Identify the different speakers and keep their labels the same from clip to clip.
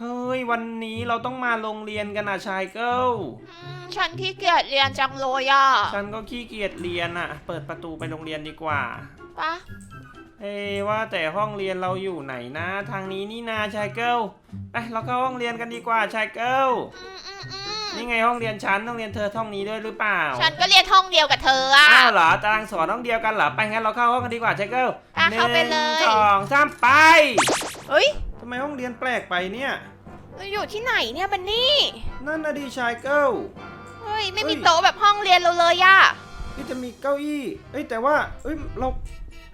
Speaker 1: เฮ้ย วันนี้เราต้องมาโรงเรียนกันนะชายเกิล
Speaker 2: อืมฉันขี้เกียจเรียนจังเลยอะ
Speaker 1: ฉันก็ขี้เกียจเรียนอะ เปิดประตูไปโรงเรียนดีกว่า
Speaker 2: ปะ
Speaker 1: เอ้ยว่าแต่ห้องเรียนเราอยู่ไหนนะ ทางนี้นี่นาชายเกิลไปเราเข้าห้องเรียนกันดีกว่าชายเกิล
Speaker 2: อืมอืมอืม
Speaker 1: นี่ไงห้องเรียนฉันห้องเรียนเธอห้องนี้ด้วยหรือเปล่า
Speaker 2: ฉันก็เรียนห้องเดียวกับเธออะ
Speaker 1: อ้าวเหรอตารางสอนห้องเดียวกันเหรอไปงั้นเราเข้าห้องกันดีกว่าชายเกิล
Speaker 2: อะเข้าไปเลย
Speaker 1: หนึ่งสองสามไป
Speaker 2: เฮ้ย
Speaker 1: ทำ ไมห้องเรียนแปลกไปเนี่ย
Speaker 2: เราอยู่ที่ไหนเนี่ยบันนี่
Speaker 1: นั่นนะดีชายเกิล
Speaker 2: เฮ้ย ไม่
Speaker 1: เฮ้
Speaker 2: มี
Speaker 1: ย
Speaker 2: โต๊ะแบบห้องเรียนเราเลยอะ
Speaker 1: นี่จะมีเก้าอี้ เอ้ยแต่ว่า เอ้ยเรา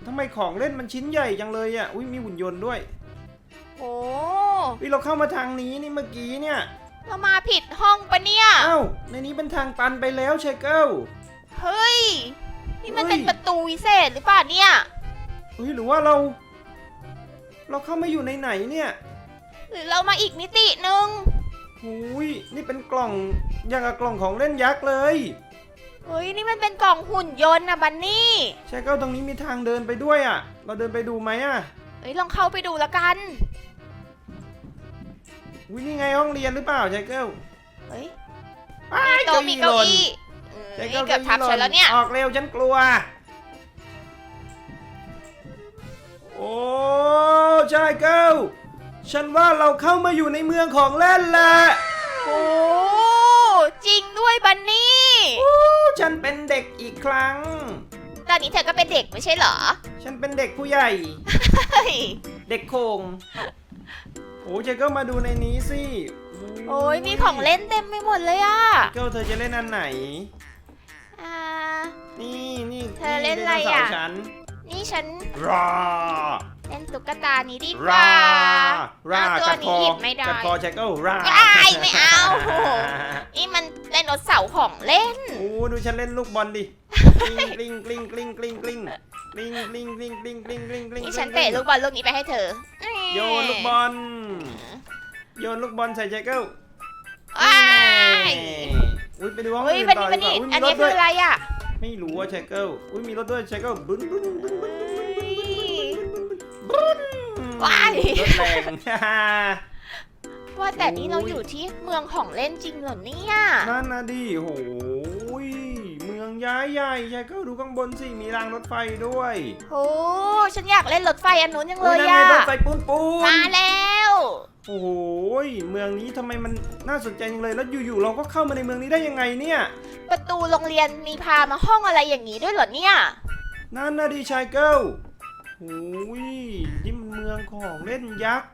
Speaker 1: ทำไมของเล่นมันชิ้นใหญ่จังเลยอะ อุ้ยมีหุ่นยนต์ด้วย
Speaker 2: โอ้
Speaker 1: เฮ้ยเราเข้ามาทางนี้นี่เมื่อกี้เนี่ย
Speaker 2: เรามาผิดห้องปะเนี่ย
Speaker 1: อ้าวในนี้เป็นทางตันไปแล้วชายเกิล
Speaker 2: เฮ้ย นี่มัน
Speaker 1: เฮ้ย
Speaker 2: เป็นประตูวิเศษหรือเปล่าเนี่ย
Speaker 1: เฮ้ยหรือว่าเรา เราเข้ามาอยู่ในไหนเนี่ย
Speaker 2: หรือเรามาอีกมิติหนึ่ง
Speaker 1: หุยนี่เป็นกล่องอย่างกับกล่องของเล่นยักษ์เลย
Speaker 2: เฮ้ยนี่มันเป็นกล่องหุ่นยนต์นะบันนี่
Speaker 1: ชายเกิลตรงนี้มีทางเดินไปด้วยอะ เราเดินไปดูไหมอะ
Speaker 2: เฮ้ยลองเข้าไปดูละกัน
Speaker 1: อุ้ยนี่ไงห้องเรียนหรือเปล่าชายเกิล
Speaker 2: เฮ้ย
Speaker 1: อ้าย
Speaker 2: โต๊ะมีเก้าอี้
Speaker 1: ชาย
Speaker 2: เอ้
Speaker 1: เกิล
Speaker 2: ยเกือบทับฉันแล้วเนี่ย
Speaker 1: ออกเร็วฉันกลัว โอ้ชายเกิลฉันว่าเราเข้ามาอยู่ในเมืองของเล่นแหละ
Speaker 2: โอ้จริงด้วยบันนี่
Speaker 1: ฉันเป็นเด็กอีกครั้ง
Speaker 2: ตอนนี้เธอก็เป็นเด็กไม่ใช่เหรอ
Speaker 1: ฉันเป็นเด็กผู้ใหญ่
Speaker 2: เฮ้ย
Speaker 1: เด็กโคงโอ้ชายเกิลมาดูในนี้สิ
Speaker 2: โอ้ยมีของเล่นเต็มไปหมดเลยอะ
Speaker 1: เกิลเธอจะเล่นอันไหน
Speaker 2: อ่า
Speaker 1: นี่นี่
Speaker 2: เธอเล่นอะไร
Speaker 1: ดโสา
Speaker 2: อะ
Speaker 1: ร์ฉั น
Speaker 2: นี่ฉัน
Speaker 1: รอ
Speaker 2: เล่นตุ๊กตานี้ดีก
Speaker 1: รา
Speaker 2: ว่า
Speaker 1: รา
Speaker 2: เอาตัว
Speaker 1: กัด
Speaker 2: นี้
Speaker 1: คอ
Speaker 2: หยิบไม่ได้
Speaker 1: กัดคอชายเกิลรา
Speaker 2: ไม่ไม่เอาโอ้โหนี่มันไดโนเสาร์ของเล่น
Speaker 1: โอ้ดูฉันเล่นลูกบอลดิกลิ้งกลิ้งกลิ้งกลิ้งกลิ้งกลิ้งกลิ้งกลิ้งกลิ้งกลิ้งกลิ้งกลิ้งกลิ้ง
Speaker 2: นี่ฉันเตะลูกบอลลูกนี้ไปให้เธอ
Speaker 1: โยนลูกบอลโยนลูกบอลใส่ชายเกิล
Speaker 2: ว้าย
Speaker 1: อุ้ยไปดูห้อง
Speaker 2: เฮ้ย
Speaker 1: อื่น
Speaker 2: บัน
Speaker 1: ต่อ
Speaker 2: นี่
Speaker 1: ดี
Speaker 2: บัน
Speaker 1: กว่าอุ้ยมีร
Speaker 2: นี่อันนี้
Speaker 1: ถ
Speaker 2: คื
Speaker 1: ด้
Speaker 2: อ
Speaker 1: วย
Speaker 2: อะไรอะ
Speaker 1: ไม่รู้ว่าชายเกิลอุ้ยมีรถด้วยชายเกิลบึ้นบึ้นบึ้นบึ้นบึ้น
Speaker 2: ว้าย
Speaker 1: รถแรง
Speaker 2: ว่าแต่นี่เรา
Speaker 1: โอ้ย
Speaker 2: อยู่ที่เมืองของเล่นจริงเหรอเนี่ย
Speaker 1: นั่นนะดิโหยเมืองย้ายใหญ่ชายเกิลดูข้างบนสิมีรางรถไฟด้วย
Speaker 2: โอ้ฉันอยากเล่นรถไฟอันนู้นยังเล
Speaker 1: โอ้ย
Speaker 2: ย
Speaker 1: นั่นไง
Speaker 2: อะ
Speaker 1: รถไฟปูนปูน
Speaker 2: มาแล้ว
Speaker 1: โอ้โหยเมืองนี้ทำไมมันน่าสนใจจังเลย แล้วอยู่ๆเราก็เข้ามาในเมืองนี้ได้ยังไงเนี่ย
Speaker 2: ประตูโรงเรียนมีพามาห้องอะไรอย่างนี้ด้วยเหรอเนี่ย
Speaker 1: นั่นนะดิชายเกิลโอ้ยนี่มันเมืองของเล่นยักษ์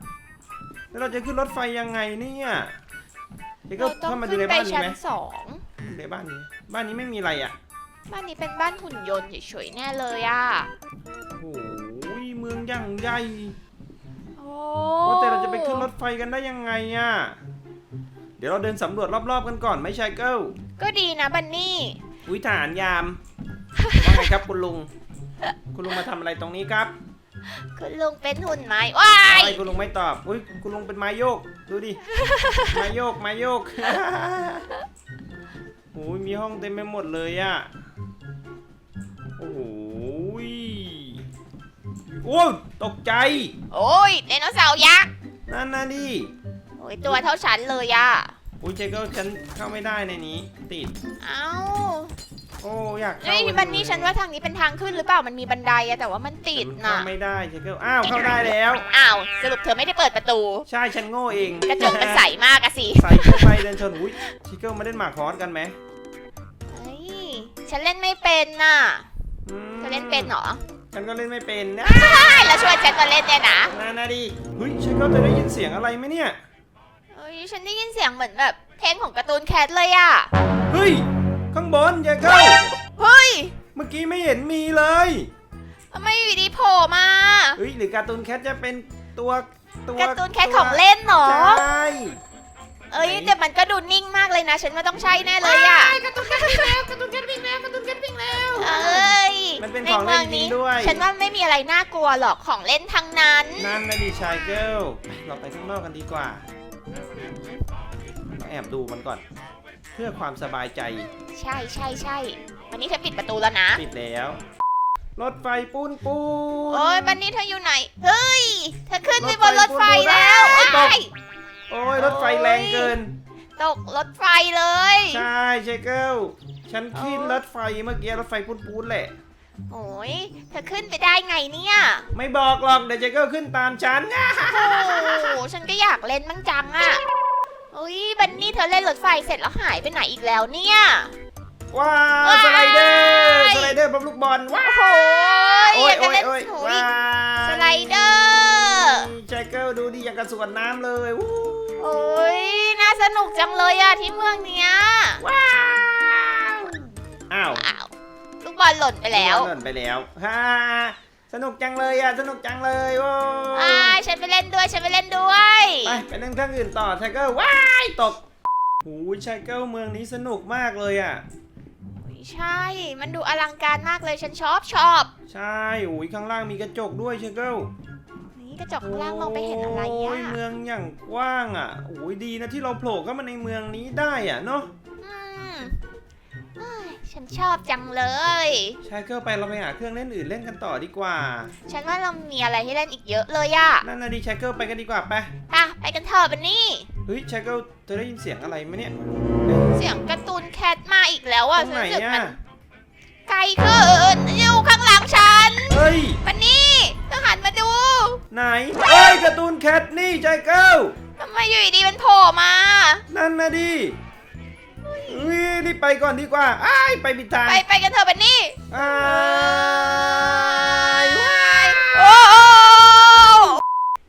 Speaker 1: แล้วเราจะขึ้นรถไฟยังไงเนี่ยเดี๋ยวก็
Speaker 2: เราต้อง
Speaker 1: เข้ามาดู
Speaker 2: ขึ้น
Speaker 1: ใน
Speaker 2: ไป
Speaker 1: บ้านนี้
Speaker 2: ชั้น
Speaker 1: ไหม
Speaker 2: สอง
Speaker 1: ในบ้านนี้ บ้านนี้ไม่มีอะไรอะ
Speaker 2: บ้านนี้เป็นบ้านหุ่นยนต์เฉยๆแน่เลยอะ
Speaker 1: โอ้ยเมืองอย่างใหญ่
Speaker 2: โอ้
Speaker 1: ว่าแต่เราจะไปขึ้นรถไฟกันได้ยังไงอะ เดี๋ยวเราเดินสำรวจรอบๆกันก่อนไหม่ชายเกิล
Speaker 2: ก็ดีนะบันนี่
Speaker 1: อุ้ยทหารยาม ว่าไงครับคุณลุง คุณลุงมาทำอะไรตรงนี้ครับ
Speaker 2: คุณลุงเป็นหุ่นไม้ว้าย
Speaker 1: อะไรคุณลุงไม่ตอบ อุ้ยคุณลุงเป็นไม้โยก ดูดิ ไม้โยกไม้โยก โอ้ยมีห้องเต็มไปหมดเลยอะ โอ้ยตกใจ
Speaker 2: โอ้ยไดโนเสาร์ยักษ์
Speaker 1: นั่นนะดิ
Speaker 2: โอ้ยตัวเท่าฉันเลยอะ
Speaker 1: อุ้ยเจเก็ฉันเข้าไม่ได้ในนี้ ติด
Speaker 2: เอ้า
Speaker 1: โอ้อยากเข้า
Speaker 2: เฮ้ย
Speaker 1: ไป
Speaker 2: บันนี่ฉันว่าทางนี้เป็นทางขึ้นหรือเปล่ามันมีบันไดอะแต่ว่ามันติด
Speaker 1: มัน
Speaker 2: น่ะ
Speaker 1: เข้าไม่ได้เจเก็อ้าวเข้าได้แล้ว
Speaker 2: อ้าวสรุปเธอไม่ได้เปิดประตู
Speaker 1: ใช่ฉันโง่เอง
Speaker 2: กระจกมันใสมากอะสิ
Speaker 1: ใส่เข้าไปเดินชนอุ้ยชิคเกิลมาเล่นหมากคอสกันไหม
Speaker 2: เฮ้ยฉันเล่นไม่เป็นน่ะ
Speaker 1: อืม
Speaker 2: เธอเล่นเป็นเหรอ
Speaker 1: ฉันก็เล่นไม่เป็นนะ
Speaker 2: ใช่แล้วชวนฉันก็เล่นเนี่ยนะ
Speaker 1: นานาดีเฮ้ยชิคเกิลเธอได้ยินเสียงอะไรไหมเนี่ย
Speaker 2: เฮ้ยฉันได้ยินเสียงเหมือนแบบเพลงของการ์ตูนแคทเลยอะ
Speaker 1: เฮ้ย ข้างบนชิคเกิล
Speaker 2: เฮ้ย
Speaker 1: เมื่อกี้ไม่เห็นมีเลย
Speaker 2: ทำไมอยู่ดีโผล่มา
Speaker 1: เฮ้ยหรือการ์ตูนแคทจะเป็นตัวตัว
Speaker 2: การ์ตูนแคทของเล่นเหรอ
Speaker 1: ใช่
Speaker 2: เอ้ยแต่มันก็ดูนิ่งมากเลยนะ ฉันว่าต้องใช่แน่เลยอะ
Speaker 3: การ์ตูนแคทวิ่งแล้วการ์ตูนแคทวิ่งแล้วการ์ตูนแคทวิ่งแล้ว
Speaker 2: เอ้ย
Speaker 1: มันเป็นของเล่นจริงด้วย
Speaker 2: ฉันว่าไม่มีอะไรน่ากลัวหรอกของเล่นทั้งนั้น
Speaker 1: นั่นนะดิชายเกิลไปเราไปข้างนอกกันดีกว่าเราแอบดูมันก่อน เพื่อความสบายใจ
Speaker 2: ใช่ใช่ใช่วันนี้เธอปิดประตูแล้วนะ
Speaker 1: ปิดแล้วรถไฟปูนปูน
Speaker 2: โอ้ยบันนี่เธออยู่ไหน เฮ้ย เธอขึ้นไปบนร
Speaker 1: ร
Speaker 2: ถ
Speaker 1: ถ
Speaker 2: ไฟ
Speaker 1: ไฟ
Speaker 2: แล้ว
Speaker 1: ปูน ปูน
Speaker 2: อ้าย
Speaker 1: โอ้รถไฟแรงเกิน
Speaker 2: ตกรถไฟเลย
Speaker 1: ใช่เชเกิลฉันขึ้น
Speaker 2: โอ้
Speaker 1: รถไฟเมื่อกี้รถไฟปูดๆแหละ
Speaker 2: โอ้ยเธอขึ้นไปได้ไงเนี่ย
Speaker 1: ไม่บอกหรอกเดี๋ยวเชเกิลขึ้นตามฉัน
Speaker 2: โอ้โหฉันก็อยากเล่นบ้างจังอะอุ้ยบันนี่เธอเล่นรถไฟเสร็จแล้วหายไปไหนอีกแล้วเนี่ย
Speaker 1: ว้าว
Speaker 2: ว้าย
Speaker 1: สไลเดอร์สไลเดอร์บอลลูกบอลว้า
Speaker 2: โอ้โห
Speaker 1: โอ้
Speaker 2: อยยากจะ
Speaker 1: โอ้ย
Speaker 2: เล่น
Speaker 1: โอ้ย
Speaker 2: โอ้
Speaker 1: ว้ายย
Speaker 2: สไลเดอร์
Speaker 1: เชเกิลดูดิอย่างกระสวนน้ำเลยวู้
Speaker 2: โอ้ยน่าสนุกจังเลยอะที่เมืองเนี้ย
Speaker 1: อ้าว
Speaker 2: อ้าวลูกบอลหล่นไปแล้ว
Speaker 1: หล่นไปแล้วฮ่าสนุกจังเลยอะสนุกจังเลยโว้
Speaker 2: อ่ายฉันไปเล่นด้วยฉันไปเล่นด้วย
Speaker 1: ไปไปเล่นเครื่องอื่นต่อไทเกอร์ว้ายตกหูยไทเกอร์เมืองนี้สนุกมากเลยอะ
Speaker 2: ใช่ มันดูอลังการมากเลย ฉันชอบชอบ
Speaker 1: ใช่โอ้ยข้างล่างมีกระจกด้วยไทเกอร์
Speaker 2: นี่ กระจกข้างล่างมองไปเห็นอะไร
Speaker 1: โอ้
Speaker 2: อะ
Speaker 1: ยเมืองอย่างกว้างอะโอ้ยดีนะที่เราโผล่เข้ามาในเมืองนี้ได้อะเนาะ
Speaker 2: อืมเอ้ยฉันชอบจังเลย
Speaker 1: ไทเกอร์ไปเราไปหาเครื่องเล่นอื่นเล่นกันต่อดีกว่า
Speaker 2: ฉันว่าเรามีอะไรให้เล่นอีกเยอะเลยอะ
Speaker 1: นั่นนะดีไทเกอร์ไปกันดีกว่าไป
Speaker 2: ไปไปกันเถอะบันนี่
Speaker 1: เฮ้ยไทเกอร์เธอได้ยินเสียงอะไรไหมเนี่ย
Speaker 2: เสียงการ์ตูนแคทมาอีกแล้วอะ
Speaker 1: ตรงไหน
Speaker 2: รู้สึก
Speaker 1: อะ
Speaker 2: มันไกลเกินอยู่ข้างหลังฉัน
Speaker 1: เฮ้ย
Speaker 2: บันนี่ต้องหันมาดู
Speaker 1: ไหนเฮ้ยการ์ตูนแคทนี่ไทเกอร์
Speaker 2: ทำไมอยู่ดีๆมันโผล่มา
Speaker 1: นั่นนะดิเฮ้ยรีบไปก่อนดีกว่าอ้ายไปปิดทาง
Speaker 2: ไปไปกันเถอะบันนี่
Speaker 1: อ้ายว้าย
Speaker 2: โอ้โห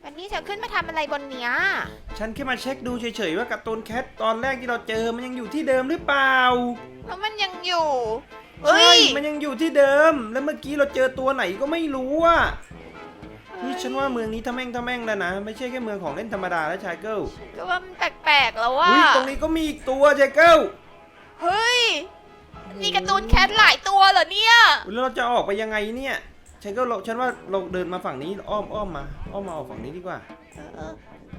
Speaker 2: วันนี้เธอขึ้นมาทำอะไรบนเนี้ย
Speaker 1: ฉันแค่มาเช็คดูเฉยๆว่าการ์ตูนแคทตอนแรกที่เราเจอมันยังอยู่ที่เดิมหรือเปล่า
Speaker 2: แล้วมันยังอยู่
Speaker 1: ใช่มันยังอยู่ที่เดิม แล้วเมื่อกี้เราเจอตัวไหนก็ไม่รู้อะ นี่ฉันว่าเมืองนี้ทะแม่งทะแม่งแล้วนะ ไม่ใช่แค่เมืองของเล่นธรรมดาแล้วชายเกิล
Speaker 2: ก็ว่ามันแปลกๆแล้วว่า
Speaker 1: อุ้ยตรงนี้ก็มีอีกตัวชายเกิล
Speaker 2: เฮ้ยนี่การ์ตูนแคทหลายตัวเหรอเนี่ย
Speaker 1: อุ๊ยแล้วเราจะออกไปยังไงเนี่ยชายเกิลเราฉันว่าเราเดินมาฝั่งนี้อ้อมอ้อมมาอ้อมมาออกฝั่งนี้ดีกว่า
Speaker 2: เออเออ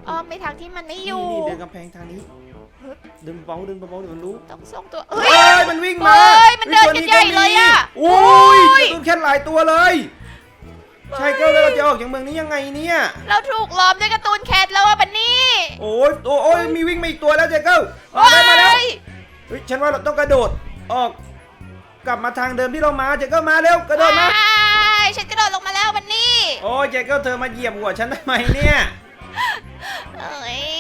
Speaker 2: อ้อมไปทางที่มันไม่อ
Speaker 1: นี่
Speaker 2: ยู่
Speaker 1: นี่เดินกำแพงทางนี้เดินเบาๆเดินเบาๆเดี๋ยวมันรู้
Speaker 2: ต้องส่งตัว
Speaker 1: เฮ้
Speaker 2: เฮ้ย
Speaker 1: ยมันวิ่งมา
Speaker 2: เฮ้ยมันเดินกัน
Speaker 1: ตัว
Speaker 2: ใหญ่เลยอะ
Speaker 1: โอ้ย
Speaker 2: โอ้ย
Speaker 1: การ์ตูนแคทหลายตัวเลย ใช่เกิลแล้วเราจะออกจากเมืองนี้ยังไงเนี่ย
Speaker 2: เราถูกล้อมด้วยการ์ตูนแคทแล้วอะบันนี่
Speaker 1: โอ้ยโอ้ยโอ้ยมีวิ่งมาอีกตัวแล้วเจเกิลออกได้มาแล้ว
Speaker 2: เฮ้ย
Speaker 1: เฮ้ยฉันว่าเราต้องกระโดดออก กลับมาทางเดิมที่เรามาเจเกิลมาเร็วกระโดดมา
Speaker 2: ว้ายฉันกระโดดลงมาแล้วบันนี่
Speaker 1: โอ้ยเจเกิลเธอมาเหยียบหัวฉันทำไมเนี่ย
Speaker 2: เอ้ย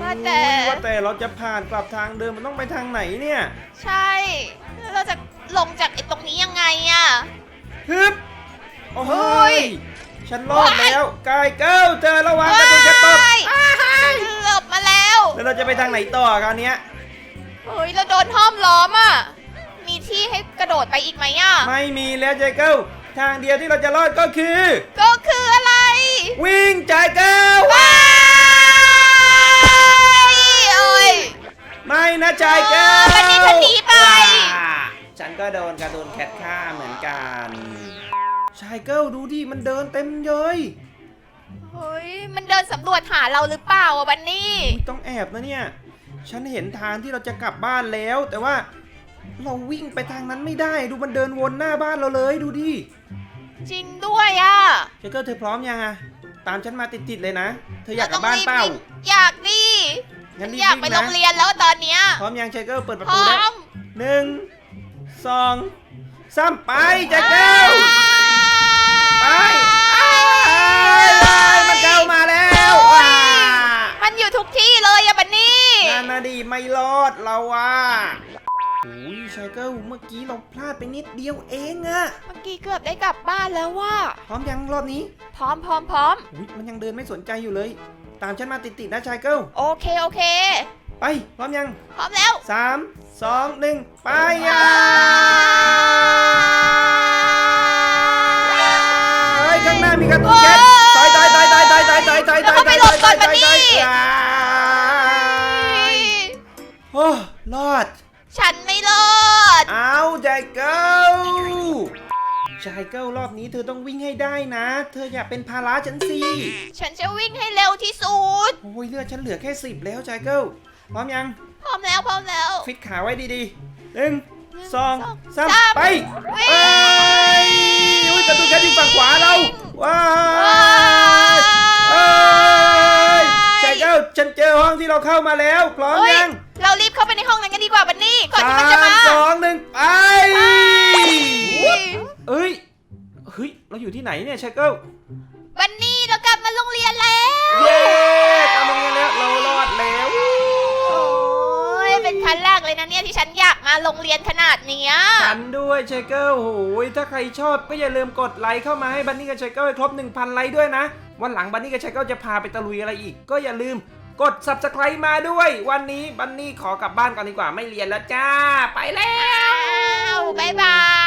Speaker 2: ว่าแต่
Speaker 1: อุ๊ยว่าแต่เราจะผ่านกลับทางเดิมมันต้องไปทางไหนเนี่ย
Speaker 2: ใช่แล้วเราจะลงจากไอ้ตรงนี้ยังไงอะ
Speaker 1: ฮึบ โอ้
Speaker 2: เฮ้ย
Speaker 1: ยฉันรอดแล้วกายเกิลเธอระวังกระตุนแคทตก
Speaker 2: ฉันเกือบมาแล้ว
Speaker 1: แล้วเราจะไปทางไหนต่อคราวเนี้ย
Speaker 2: เฮ้ยเราโดนห้อมล้อมอะ มีที่ให้กระโดดไปอีกไหมอะ
Speaker 1: ไม่มีแล้วเจเกิลทางเดียวที่เราจะรอดก็คือ
Speaker 2: ก็คืออะไร
Speaker 1: วิ่งจ่ายเกิล
Speaker 2: ว้ายโอ้ย
Speaker 1: ไม่นะจ่ายเกิล
Speaker 2: วันนี้ฉันหนีไป
Speaker 1: ว้าฉันก็โดนการ์ตูนแคทฆ่าเหมือนกัน ชายเกิลดูดิมันเดินเต็มเลย
Speaker 2: เฮ้ย มันเดินสำรวจหาเราหรือเปล่าอะบันนี่
Speaker 1: อุ๊ยต้องแอบนะเนี่ย ฉันเห็นทางที่เราจะกลับบ้านแล้ว แต่ว่าเราวิ่งไปทางนั้นไม่ได้ดูมันเดินวนหน้าบ้านเราเลยดูดิ
Speaker 2: จริงด้วยอะ
Speaker 1: ชายเกิลเธอพร้อมยังอะตามฉันมาติดๆเลยนะเธออยากกลับบ้านเปล่า
Speaker 2: รต้องรีบวิ่งอยากดิ
Speaker 1: งั้นรีบ
Speaker 2: อยากไป
Speaker 1: วิ่ง
Speaker 2: โร
Speaker 1: นะ
Speaker 2: งเรียนแล้วตอนเนี้ย
Speaker 1: พร้อมยังชายเกิลเปิดประ
Speaker 2: พ
Speaker 1: ตู
Speaker 2: ร้อ
Speaker 1: แล้ว
Speaker 2: ม
Speaker 1: หนึ่งสองสามไปชายเกิล ไปอ้ายมันเข้ามาแล้วว้า
Speaker 2: มันอยู่ทุกที่เลยอะบันนี่
Speaker 1: นานาดีไม่รอดเราอะโอ้ยชายเกิลเมื่อกี้เราพลาดไปนิดเดียวเองอะ
Speaker 2: เมื่อกี้เกือบได้กลับบ้านแล้วว่า
Speaker 1: พร้อมยังรอบนี้
Speaker 2: พร้อมพร้อมพร้อม
Speaker 1: อุยมันยังเดินไม่สนใจอยู่เลย ตามฉันมาติดๆนะชายเกิล
Speaker 2: โอเคโอเค
Speaker 1: ไปพร้อมยัง
Speaker 2: พร้อมแล้ว
Speaker 1: สามสองหนึ่งไปอะ หน้ามีกระตุ้นแก๊สถอยถอยถอยถอยถอยถอยถอยถอยถอยถอยถอยถอยถอยถอยอ่าโอ้รอด
Speaker 2: ฉันไม่รอด
Speaker 1: เอาใจเกิลชายเกิลรอบนี้เธอต้องวิ่งให้ได้นะ เธออย่าเป็นภาระฉันสิ
Speaker 2: ฉันจะวิ่งให้เร็วที่สุด
Speaker 1: โอ้ยเลือดฉันเหลือแค่สิบแล้วชายเกิลพร้อมยัง
Speaker 2: พร้อมแล้วพร้อมแล้ว
Speaker 1: ฟิตขาไว้ดีๆหนึ่งสอง
Speaker 2: สอง
Speaker 1: สาม
Speaker 2: สาม
Speaker 1: ไป
Speaker 2: วิ่ง
Speaker 1: เอ้ยอุ้ยกระตุ้นแคทอยู่ฝั่งขวาเรา ว้า
Speaker 2: ว้าย
Speaker 1: เอ้ยชายเกิลฉันเจอห้องที่เราเข้ามาแล้ว พร้อม
Speaker 2: เฮ้ย
Speaker 1: ยัง
Speaker 2: เรารีบเข้าไปในห้องนั้นกันดีกว่าบันนี่ก่อนที่
Speaker 1: สา
Speaker 2: มันจะ
Speaker 1: ม
Speaker 2: มา
Speaker 1: สองหนึ่งไป
Speaker 2: เฮ้ย
Speaker 1: เอ้ย เฮ้ย เราอยู่ที่ไหนเนี่ยชายเกิล
Speaker 2: บันนี่เรากลับมาโรงเรียนแล้ว
Speaker 1: เย้กำลังเรียนแล้วเรารอดแล้ว
Speaker 2: โอ้ย เป็นครั้งแรกเลยนะเนี่ยที่ฉันอยากมาโรงเรียนขนาดเนี้ย
Speaker 1: ฉันด้วยชายเกิลโอ้ยถ้าใครชอบก็อย่าลืมกดไลค์เข้ามาให้บันนี่กับชายเกิลให้ครบ 1,000 ไลค์ด้วยนะ วันหลังบันนี่กับชายเกิลจะพาไปตะลุยอะไรอีก ก็อย่าลืมกด subscribe มาด้วย วันนี้บันนี่ขอกลับบ้านก่อนดีกว่าไม่เรียนแล้วจ้า ไปแล้ว
Speaker 2: อ้าวบายบาย